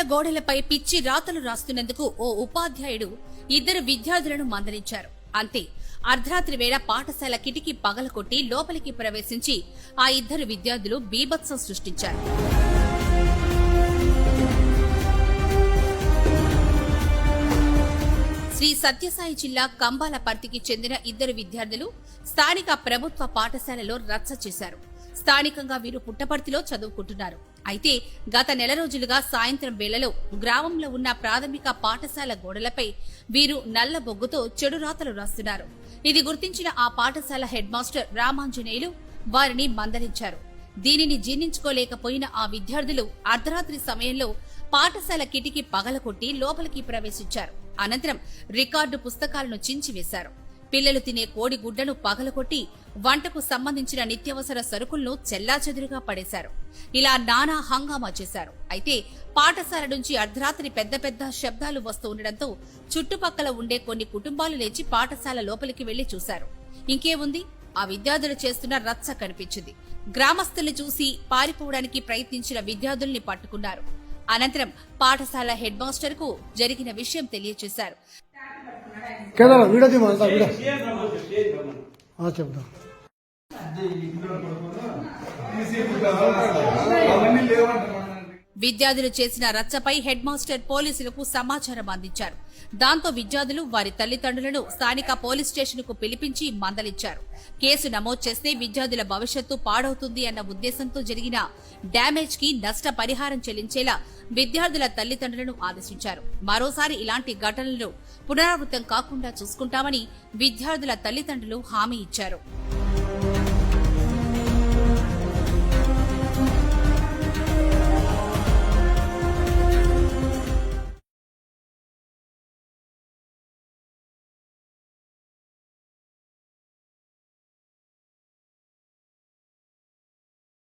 గోడలపై పిచ్చి రాతలు రాస్తున్నందుకు ఓ ఉపాధ్యాయుడు ఇద్దరు విద్యార్థులను మందలించారు. అంతే అర్ధరాత్రి వేళ పాఠశాల కిటికీ పగలకొట్టి లోపలికి ప్రవేశించి ఆ ఇద్దరు విద్యార్థులు బీభత్సం సృష్టించారు. శ్రీ సత్యసాయి జిల్లా కంబాలపర్తికి చెందిన ఇద్దరు విద్యార్థులు స్థానిక ప్రభుత్వ పాఠశాలలో రచ్చ చేశారు. స్థానికంగా వీరు పుట్టపర్తిలో చదువుకుంటున్నారు. అయితే గత నెల రోజులుగా సాయంత్రం వేళలో గ్రామంలో ఉన్న ప్రాథమిక పాఠశాల గోడలపై వీరు నల్ల బొగ్గుతో చెడు రాతలు రాస్తున్నారు. ఇది గుర్తించిన ఆ పాఠశాల హెడ్ మాస్టర్ రామాంజనేయులు వారిని మందలించారు. దీనిని జీర్ణించుకోలేకపోయిన ఆ విద్యార్థులు అర్ధరాత్రి సమయంలో పాఠశాల కిటికీ పగలకొట్టి లోపలికి ప్రవేశించారు. అనంతరం రికార్డు పుస్తకాలను చించివేశారు. పిల్లలు తినే కోడి గుడ్లను పగలగొట్టి వంటకు సంబంధించిన నిత్యావసర సరుకులను చెల్లాచెదురుగా పడేశారు. ఇలా నానా హంగామా చేశారు. అయితే పాఠశాల నుంచి అర్ధరాత్రి పెద్ద పెద్ద శబ్దాలు వస్తూ ఉండడంతో చుట్టుపక్కల ఉండే కొన్ని కుటుంబాలు లేచి పాఠశాల లోపలికి వెళ్ళి చూశారు. ఇంకేముంది ఆ విద్యార్థులు చేస్తున్న రచ్చ కనిపించింది. గ్రామస్తుల్ని చూసి పారిపోవడానికి ప్రయత్నించిన విద్యార్థుల్ని పట్టుకున్నారు. అనంతరం పాఠశాల హెడ్ మాస్టర్కు జరిగిన విషయం తెలియజేశారు కేదార వీడియో తీయమంటా వీడియో. ఆ, చెప్తా. విద్యార్థులు చేసిన రచ్చపై హెడ్ మాస్టర్ పోలీసులకు సమాచారం అందించారు. దాంతో విద్యార్థులు వారి తల్లిదండ్రులను స్థానిక పోలీస్ స్టేషన్కు పిలిపించి మందలించారు. కేసు నమోదు చేస్తే విద్యార్థుల భవిష్యత్తు పాడవుతుంది అన్న ఉద్దేశంతో జరిగిన డ్యామేజ్కి నష్ట పరిహారం చెల్లించేలా విద్యార్థుల తల్లిదండ్రులను ఆదేశించారు. మరోసారి ఇలాంటి ఘటనలు పునరావృతం కాకుండా చూసుకుంటామని విద్యార్థుల తల్లిదండ్రులు హామీ ఇచ్చారు.